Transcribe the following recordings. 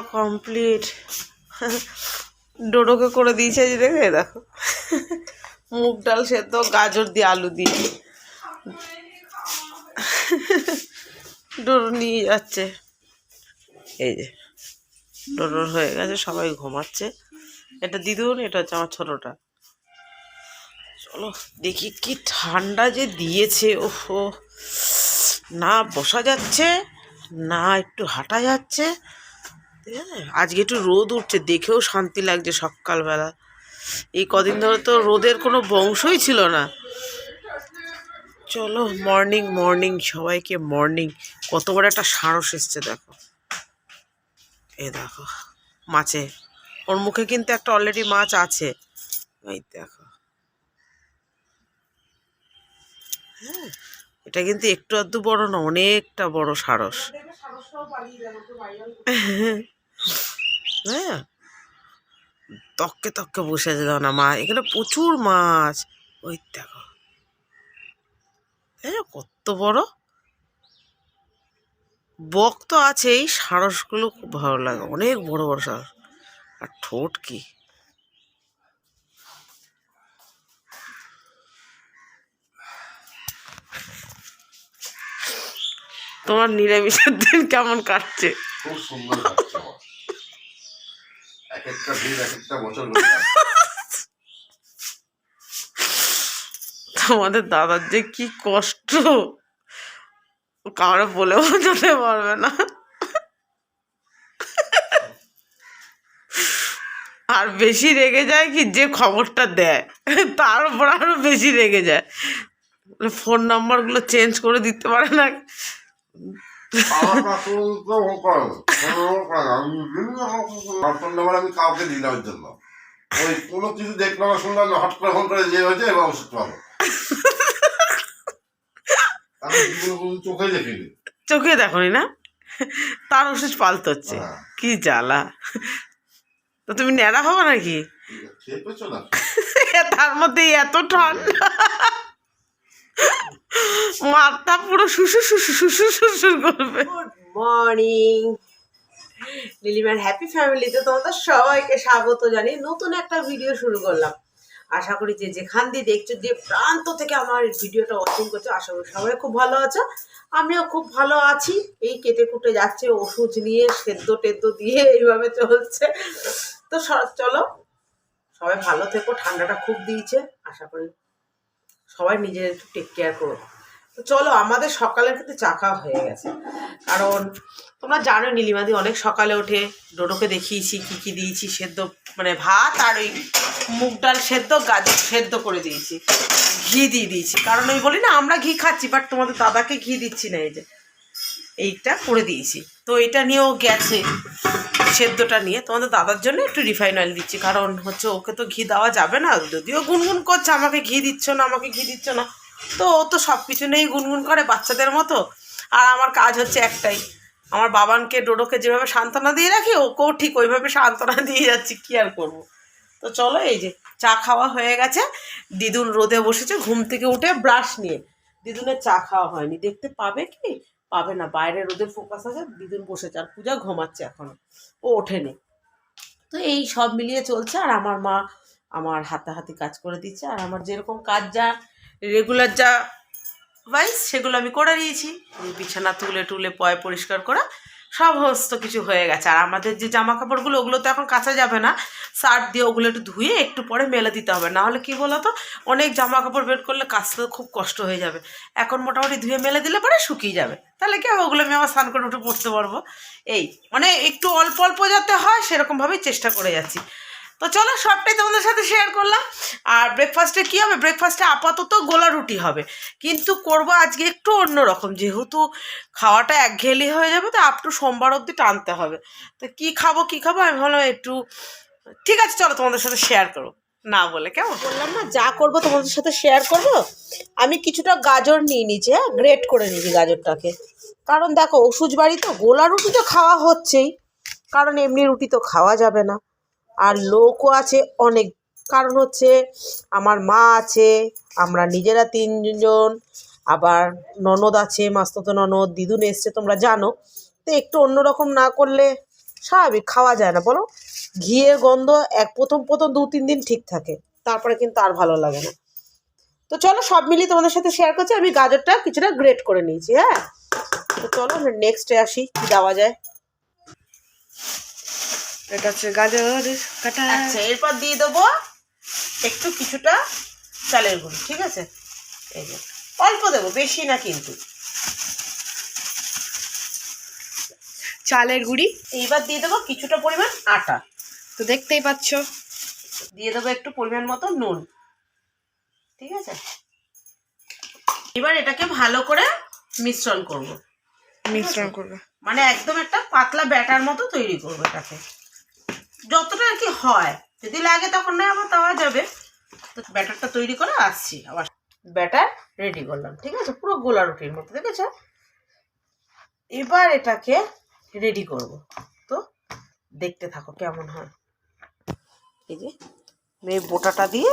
Complete. ডোডোকে করে দিয়েছে যে দেখে দেখো। মুগ ডাল সেদ্ধ, গাজর দিয়ে আলু দিয়ে। ডোডো নিয়ে যাচ্ছে। এই যে ডোডোর হয়ে গেছে, সবাই ঘুমাচ্ছে। এটা দিদুন, এটা হচ্ছে আমার ছোটোটা। চলো, দেখি কি ঠান্ডা যে দিয়েছে, ওহো। না বসা যাচ্ছে, না একটু হাঁটা যাচ্ছে। আছে? আজকে একটু রোদ উঠছে, দেখেও শান্তি লাগছে সকালবেলা। এই কদিন ধরে তো রোদের কোনো বংশই ছিল না। চলো মর্নিং মর্নিং সবাইকে মর্নিং কত বড় একটা সারস এসছে, দেখো। এ দেখো, মাছে। ওর মুখে কিন্তু একটা অলরেডি মাছ আছে। এই দেখো। হ্যাঁ এটা কিন্তু একটু আধটু বড় না, অনেকটা বড় সারস। হ্যাঁ? তককে তককে বসে আছে দাও না মা? এখানে প্রচুর মাছ। ওই দেখো। হ্যাঁ কত বড়। বক তো আছেই, সারসগুলো খুব ভালো লাগে। অনেক বড় বড় সারস আর ঠোঁট কি? তোমার নিরামিষের দিন কেমন কাটছে? খুব সুন্দর তোমাদের দাদার যে কি কষ্ট। কারও বলে বোঝাতে পারবে না। আর বেশি রেগে যায় কি, যে খবরটা দেয়, তার উপর আরও বেশি রেগে যায়। ফোন নাম্বারগুলো চেঞ্জ করে দিতে পারে না। আমার পাসওয়ার্ড তো ও করে ও করে আমি বিভিন্ন পাসওয়ার্ড নাম্বার আমি কাউকে দিই না ওর জন্য ওই কোনো কিছু দেখলাম শুনলাম হট করে ফোন করে যে হয়েছে এবার ওষুধ পাবো আমি জীবনে চোখে দেখিনি চোখে দেখনি না? তার ওষুধ পাল্টচ্ছে হ্যাঁ। কি জ্বালা। তো তুমি ন্যাড়া হব নাকি? তার মধ্যে এত ঠান্ডা। মাথা পুরো শুশু শুশু শুশু শুশু করবে। মর্নিং লিলিমার হ্যাপি ফ্যামিলিতে তোমাদের সবাইকে স্বাগত জানিয়ে নতুন একটা ভিডিও শুরু করলাম। আশা করি যে যেখান দিয়ে দেখছ, যে প্রান্ত থেকে আমার ভিডিওটা ওয়াচিং করছ, আশা করি সবাই খুব ভালো আছো। আমিও খুব ভালো আছি। এই কেটে কুটে যাচ্ছে, ওষুধ নিয়ে সেদ্ধ টেদ্ধ দিয়ে এইভাবে চলছে। তো চলো, সবাই ভালো থেকো, ঠান্ডাটা খুব দিয়েছে। আশা করি সবাই নিজের একটু টেক কেয়ার করো তো চলো, আমাদের সকালের কিন্তু চা খাওয়া হয়ে গেছে। কারণ তোমরা জানো নীলিমাদি অনেক সকালে ওঠে, ডোডোকে দেখিয়েছি, কি কি দিয়েছি, সেদ্ধ মানে ভাত আর ওই মুগ ডাল সেদ্ধ, গাজর সেদ্ধ করে দিয়েছি। ঘি দিয়ে দিয়েছি। কারণ ওই বলি না, আমরা ঘি খাচ্ছি বাট তোমাদের দাদাকে ঘি দিচ্ছি না, এই যে। এইটা করে দিয়েছি। তো এটা নিয়েও গেছে। সেদ্ধটা নিয়ে তোমাদের দাদার জন্য একটু রিফাইন অয়েল দিচ্ছি। কারণ হচ্ছে ওকে তো ঘি দেওয়া যাবে না, যদিও গুনগুন করছে, আমাকে ঘি দিচ্ছ না, আমাকে ঘি দিচ্ছ না। তো ও তো সব কিছু নিয়েই গুনগুন করে বাচ্চাদের মতো। আর আমার কাজ হচ্ছে একটাই, আমার বাবানকে, ডোডোকে যেভাবে সান্ত্বনা দিয়ে রাখি, ওকেও ঠিক ওইভাবে সান্ত্বনা দিয়ে যাচ্ছি, কী আর করব? তো চলো এই যে, চা খাওয়া হয়ে গেছে। দিদুন রোদে বসেছে, ঘুম থেকে উঠে ব্রাশ নিয়ে। দিদুনের চা খাওয়া হয়নি, দেখতে পাবে কি? পাবে না বাইরে রোদের ফোকাস আছে, দুদিন বসেছে, আর পূজা ঘুমাচ্ছে এখনও ও ওঠেনি। তো এই সব মিলিয়ে চলছে, আর আমার মা আমার হাতাহাতি কাজ করে দিচ্ছে, আর আমার যেরকম কাজ যা রেগুলার যা ওয়াইজ সেগুলো আমি করে দিয়েছি। এই বিছানা তুলে টুলে পয় পরিষ্কার করা সমস্ত কিছু হয়ে গেছে। আর আমাদের যে জামা কাপড়গুলো ওগুলো তো এখন কাঁচা যাবে না। সার্ফ দিয়ে ওগুলো একটু ধুয়ে একটু পরে মেলে দিতে হবে। নাহলে কী বলো তো অনেক জামা কাপড় বের করলে কাচতে খুব কষ্ট হয়ে যাবে। এখন মোটামুটি ধুয়ে মেলে দিলে পরে শুকিয়ে যাবে। তাহলে কি ওগুলো আমি আবার স্নান করে উঠে পড়তে পারব। এই মানে একটু অল্প অল্প যাতে হয়, সেরকমভাবেই চেষ্টা করে যাচ্ছি। তো চলো সবটাই তোমাদের সাথে শেয়ার করলাম। আর ব্রেকফাস্টে কী হবে? ব্রেকফাস্টে আপাতত গোলা রুটি হবে। কিন্তু করব আজকে একটু অন্য রকম। যেহেতু খাওয়াটা একঘেয়েলি হয়ে যাবে, তো আপ টু সোমবার অবধি টানতে হবে। তো কী খাব কী খাব? আমি ভাবলাম একটু ঠিক আছে, চলো তোমাদের সাথে শেয়ার করো। না বলে কেমন? বললাম না, যা করব তোমাদের সাথে শেয়ার করব। আমি কিছুটা গাজর নিয়ে নিয়েছি হ্যাঁ? গ্রেট করে নিয়েছি গাজরটাকে। কারণ দেখো, ওষুধ বাড়ি তো, গোলা রুটি তো খাওয়া হচ্ছেই। কারণ এমনি রুটি তো খাওয়া যাবে না। আর লোকও আছে অনেক। কারণ হচ্ছে আমার মা আছে, আমরা নিজেরা তিনজন, আবার ননদ আছে, মাস্ততো ননদ, দিদুন এসছে, তোমরা জানো। তো একটু অন্যরকম না করলে স্বাভাবিক, খাওয়া যায় না, বলো? ঘিয়ের গন্ধ এক প্রথম প্রথম দু তিন দিন ঠিক থাকে, তারপরে কিন্তু আর ভালো লাগে না। তো চলো সব মিলিয়ে তোমাদের সাথে শেয়ার করছি, আমি গাজরটা কিছুটা গ্রেট করে নিয়েছি হ্যাঁ? তো চলো নেক্সটে আসি, কি দেওয়া যায়। এটা হচ্ছে গাজর কাটা আচ্ছা এরপর দিয়ে দেবো একটু কিছুটা চালের গুঁড়ি ঠিক আছে? এই যে অল্প দেবো বেশি না কিন্তু। চালের গুঁড়ি। এইবার দিয়ে দেবো কিছুটা পরিমাণ আটা। তো দেখতেই পাচ্ছ। দিয়ে দেবো একটু পরিমাণ মতো নুন ঠিক আছে? এবার এটাকে ভালো করে মিশ্রণ করব। মিশ্রণ করবে। মানে একদম একটা পাতলা ব্যাটার মতো তৈরি করব এটাকে। যতটা আর কি হয়, যদি লাগে তখন না আবার দেওয়া যাবে। তো ব্যাটারটা তৈরি করে আসছি, আবার ব্যাটার রেডি করলাম, ঠিক আছে? পুরো গোলা রুটির মতো দেখেছ? এবার এটাকে রেডি করব। তো দেখতে থাকো কেমন হয়। এই যে, এই বোটাটা দিয়ে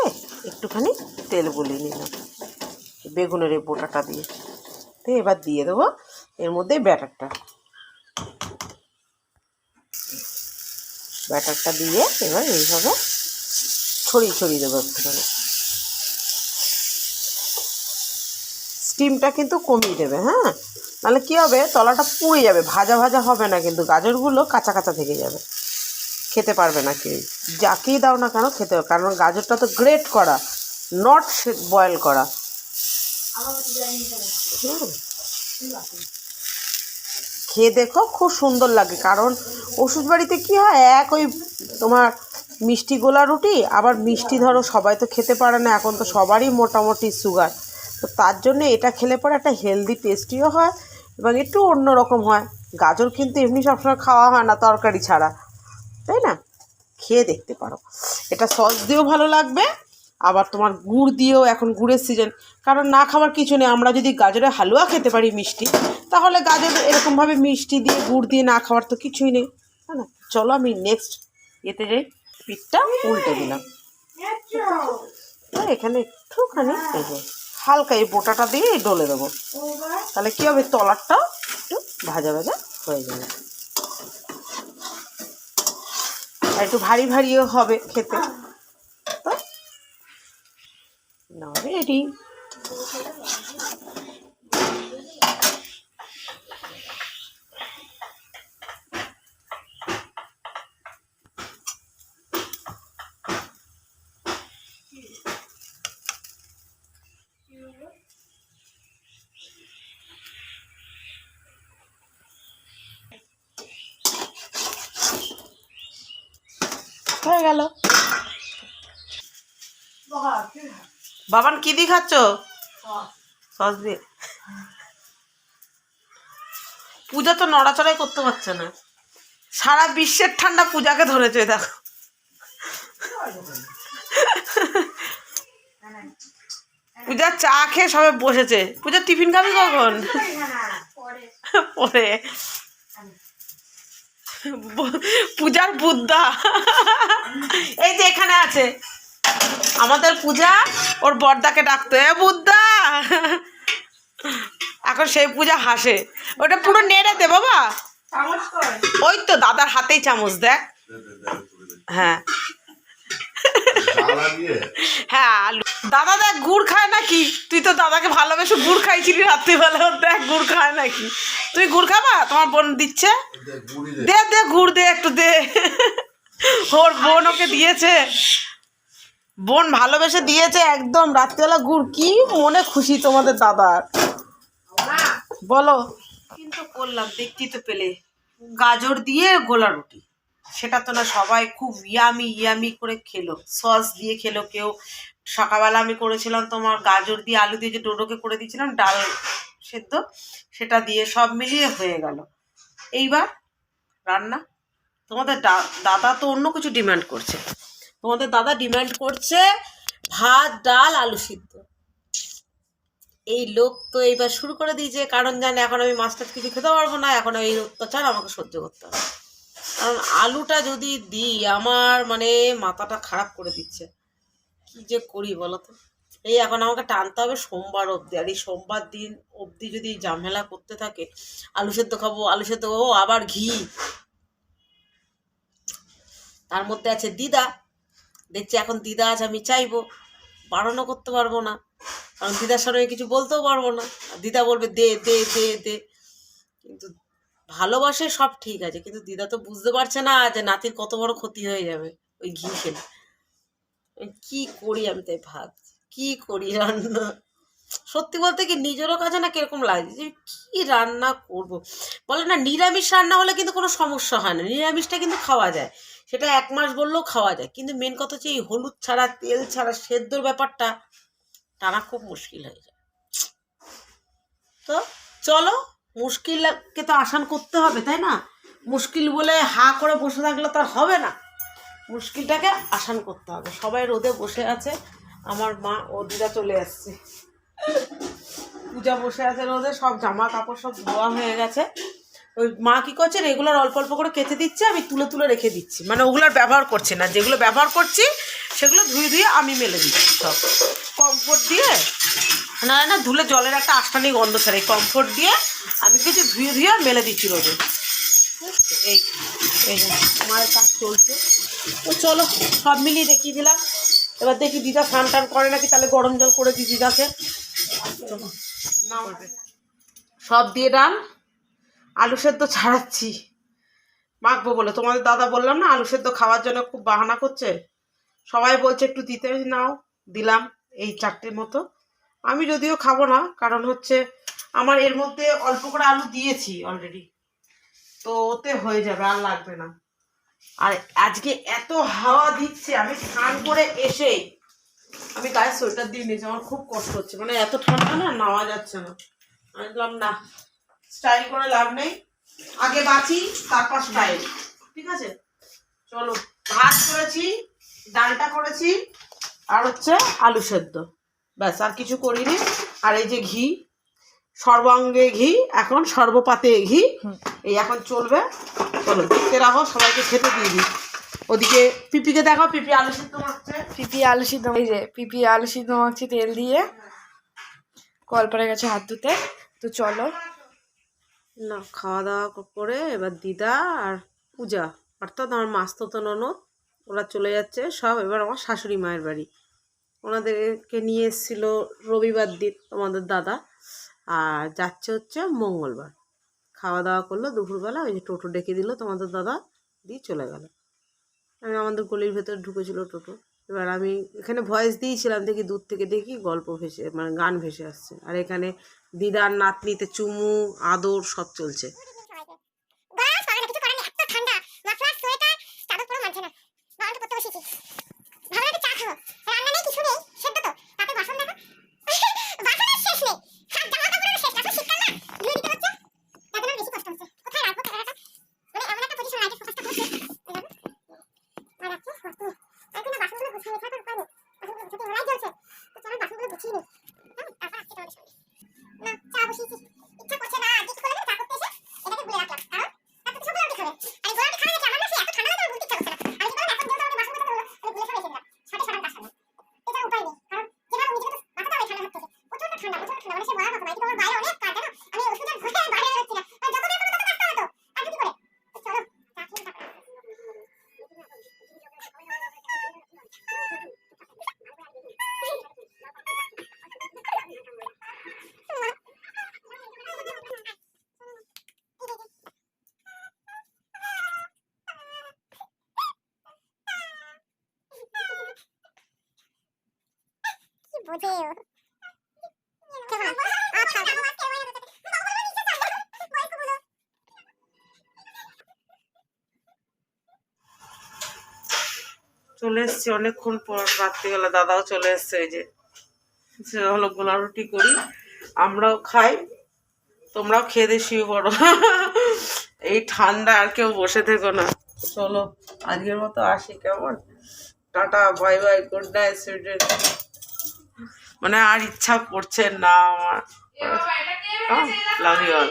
একটুখানি তেল গলিয়ে নিলাম, বেগুনের এই বোটাটা দিয়ে। তো এবার দিয়ে দেবো এর মধ্যে ব্যাটারটা। ব্যাটারটা দিয়ে এবার এইভাবে ছড়িয়ে ছড়িয়ে দেবো একটুখানি। স্টিমটা কিন্তু কমিয়ে দেবে হ্যাঁ? নাহলে কী হবে? তলাটা পুড়ে যাবে, ভাজা ভাজা হবে না কিন্তু। গাজরগুলো কাঁচা কাঁচা থেকে যাবে। খেতে পারবে না কেউ। যাকেই দাও না কেন খেতে কারণ গাজরটা তো গ্রেট করা নট বয়েল করা। হুম। খেয়ে দেখো, খুব সুন্দর লাগে। কারণ ওষুধ বাড়িতে কী হয়, এক ওই তোমার মিষ্টি গোলা রুটি, আবার মিষ্টি ধরো, সবাই তো খেতে পারে না, এখন তো সবারই মোটামুটি সুগার তো তার জন্য এটা খেলে পরে একটা হেলদি টেস্টিও হয় এবং একটু অন্যরকম হয়। গাজর কিন্তু এমনি সবসময় খাওয়া হয় না, তরকারি ছাড়া। তাই না? খেয়ে দেখতে পারো। এটা সস দিয়েও ভালো লাগবে। আবার তোমার গুড় দিয়েও এখন গুড়ের সিজন কারণ না খাওয়ার কিছু নেই, আমরা যদি গাজরের হালুয়া খেতে পারি মিষ্টি, তাহলে গাজর এরকমভাবে মিষ্টি দিয়ে, গুড় দিয়ে না খাওয়ার তো কিছুই নেই হ্যাঁ না? চলো আমি নেক্সট এতে যাই পিঠটা উল্টে দিলাম। এখানে একটুখানি যে হালকা এই বোটাটা দিয়ে ডলে দেবো। তাহলে কী হবে? তলারটাও একটু ভাজা ভাজা হয়ে যাবে। একটু ভারী ভারীও হবে খেতে। নাও রেডি হয়ে গেল। বাবান কি দিয়ে খাচ্ছ? সস। দিয়ে। পূজা তো নড়াচড়াই করতে পারছে না। সারা বিশ্বের ঠান্ডা পূজাকে ধরেছে দেখো। পূজা চা খেয়ে সবে বসেছে। পূজা টিফিন খাবি কখন? পরে। পূজার বুদ্ধা। এই যে এখানে আছে। আমাদের পূজা ওর বর্দাকে ডাকতো। এ বুদ্ধা! এখন সেই পূজা হাসে। ওটা পুরো নেড়ে দে বাবা। ওই তো দাদার হাতেই চামচ দেখ। হ্যাঁ। হ্যাঁ আলু। দাদা দেখ গুড় খায় নাকি? তুই তো দাদাকে ভালোবেসে গুড় খাইছিলি রাত্রিবেলা ওর দেখ গুড় খায় নাকি? তুই গুড় খাবা? তোমার বোন দিচ্ছে? দে, গুঁড়ি দে। দে দে গুড় দে একটু দে। ওর বোন ওকে দিয়েছে। বোন ভালোবেসে দিয়েছে একদম রাত্রিবেলা গুড়। কি মনে খুশি তোমাদের দাদার? বলো। কিন্তু করলাম দেখতেই তো পেলে। গাজর দিয়ে গোলা রুটি। সেটা তো না সবাই খুব ইয়ামি ইয়ামি করে খেলো। সস দিয়ে খেলো কেউ। সকালবেলা আমি করেছিলাম তোমার গাজর দিয়ে আলু দিয়ে যে ডোডোকে করে দিয়েছিলাম, ডাল সেদ্ধ, সেটা দিয়ে সব মিলিয়ে হয়ে গেল। এইবার রান্না। তোমাদের দাদা তো অন্য কিছু ডিমান্ড করছে। তোমাদের দাদা ডিমান্ড করছে ভাত, ডাল, আলু সিদ্ধ। এই লোক তো এইবার শুরু করে দিয়েছে, কারণ জানে এখন আমি মাছ টাছ কিছু খেতে পারব না, এখন এই অত্যাচার আমাকে সহ্য করতে হবে। কারণ আলুটা যদি দিই, আমার মানে মাথাটা খারাপ করে দিচ্ছে। কি যে করি বলো তো? এই এখন আমাকে টানতে হবে সোমবার অবধি, আর এই সোমবার দিন অবধি যদি ঝামেলা করতে থাকে, আলু সেদ্ধ খাব, আলু সেদ্ধ ও আবার ঘি। তার মধ্যে আছে দিদা। দেখছি এখন দিদা আছে, আমি চাইব। বারণও করতে পারব না। কারণ দিদার সামনে কিছু বলতেও পারব না। দিদা বলবে, দে দে দে দে। কিন্তু ভালোবাসে সব ঠিক আছে, কিন্তু দিদা তো বুঝতে পারছে না যে নাতির কত বড় ক্ষতি হয়ে যাবে ওই ঘি খেলে। কি করি আমি তাই ভাবছি। কি করি রান্না সত্যি বলতে কি নিজেরও কাছে না কীরকম লাগছে যে কি রান্না করব? বলে না, নিরামিষ রান্না হলে কিন্তু কোনো সমস্যা হয় না। নিরামিষটা কিন্তু খাওয়া যায়। সেটা এক মাস বললেও খাওয়া যায়। কিন্তু মেন কথা হচ্ছে এই হলুদ ছাড়া, তেল ছাড়া সেদ্ধর ব্যাপারটা টানা খুব মুশকিল হয়ে যায়। তো চলো, মুশকিলকে তো আসান করতে হবে, তাই না? মুশকিল বলে হা করে বসে থাকলে তো আর হবে না। মুশকিলটাকে আসান করতে হবে। সবাই রোদে বসে আছে। আমার মা ও দিদা চলে আসছে। পূজা বসে আছে রোদে সব জামা কাপড় সব ধোয়া হয়ে গেছে। ওই মা কি করছে রেগুলার অল্প অল্প করে কেচে দিচ্ছে, আমি তুলে তুলে রেখে দিচ্ছি। মানে ওগুলোর ব্যবহার করছে না, যেগুলো ব্যবহার করছি, সেগুলো ধুয়ে ধুয়ে আমি মেলে দিচ্ছি সব। কমফোর্ট দিয়ে, না না, ধুলে জলের একটা আষ্টানি গন্ধ ছাড়ে কমফোর্ট দিয়ে আমি কিছু ধুয়ে ধুয়ে মেলে দিচ্ছি রোদে এই এই আমার কাজ চলছে। তো চলো, সব মিলিয়ে দেখিয়ে দিলাম। এবার দেখি দিদা স্নান টান করে নাকি, তাহলে গরম জল করে দিই দিদাকে। সব দিয়ে ডাল আলু সেদ্ধ ছাড়াচ্ছি। মাখবো বলে। তোমাদের দাদা বললাম না আলু সেদ্ধ খাওয়ার জন্য খুব বাহানা করছে। সবাই বলছে একটু দিতে নাও। দিলাম এই চারটের মতো। আমি যদিও খাব না কারণ হচ্ছে আমার এর মধ্যে অল্প করে আলু দিয়েছি অলরেডি তো ওতে হয়ে যাবে আর লাগবে না। আর আজকে এত হাওয়া দিচ্ছে আমি স্নান করে এসেই আমি গায়ে সোয়েটার দিয়ে নিয়েছি আমার খুব কষ্ট হচ্ছে। মানে এত ঠান্ডা না নাওয়া যাচ্ছে না। আমি বললাম না স্টাইল করে লাভ নেই। আগে বাঁচি তারপর স্টাইল ঠিক আছে? চলো ভাত করেছি ডালটা করেছি আর হচ্ছে আলু সেদ্ধ। ব্যাস আর কিছু করিনি। আর এই যে ঘি সর্বাঙ্গে ঘি এখন সর্বপাতে ঘি। এই এখন চলবে। চলো দেখতে রাখো সবাইকে খেতে দিয়ে দিই। ওদিকে পিপিকে দেখো পিপি আলু সেদ্ধ মাখছে। পিপি আলু সিদ্ধ এই যে পিপি আলু সিদ্ধ মাখছি তেল দিয়ে। কল পরে গেছে হাত ধুতে। তো চলো। না খাওয়া দাওয়া করে এবার দিদা আর পূজা। অর্থাৎ আমার মাস্ততো ননদ ওরা চলে যাচ্ছে। সব এবার আমার শাশুড়ি মায়ের বাড়ি। ওনাদেরকে নিয়ে এসেছিল রবিবার দিন তোমাদের দাদা। আর যাচ্ছে হচ্ছে মঙ্গলবার। খাওয়া দাওয়া করল দুপুরবেলা ওই যে টোটো ডেকে দিল তোমাদের দাদা দিয়ে চলে গেল। আমাদের গলির ভেতর ঢুকেছিল টোটো। এবার আমি এখানে ভয়েস দিয়েছিলাম, দেখি দূর থেকে দেখি গল্প ভেসে মানে গান ভেসে আসছে। আর এখানে দিদার নাতনিতে চুমু, আদর সব চলছে। কি বোঝে ও কেমন? আচ্ছা চলে এসছে অনেকক্ষণ পর রাত্রিবেলা দাদাও চলে এসছে ওই যে সে হলো গোলা রুটি করি আমরাও খাই তোমরাও খেয়ে দিয়ে শুয়ে পড়ো। এই ঠান্ডা আর কেউ বসে থেকো না। চলো আজকের মতো আসি কেমন? Tata bye bye good night sweet মানে আর ইচ্ছা করছে না আমার। অল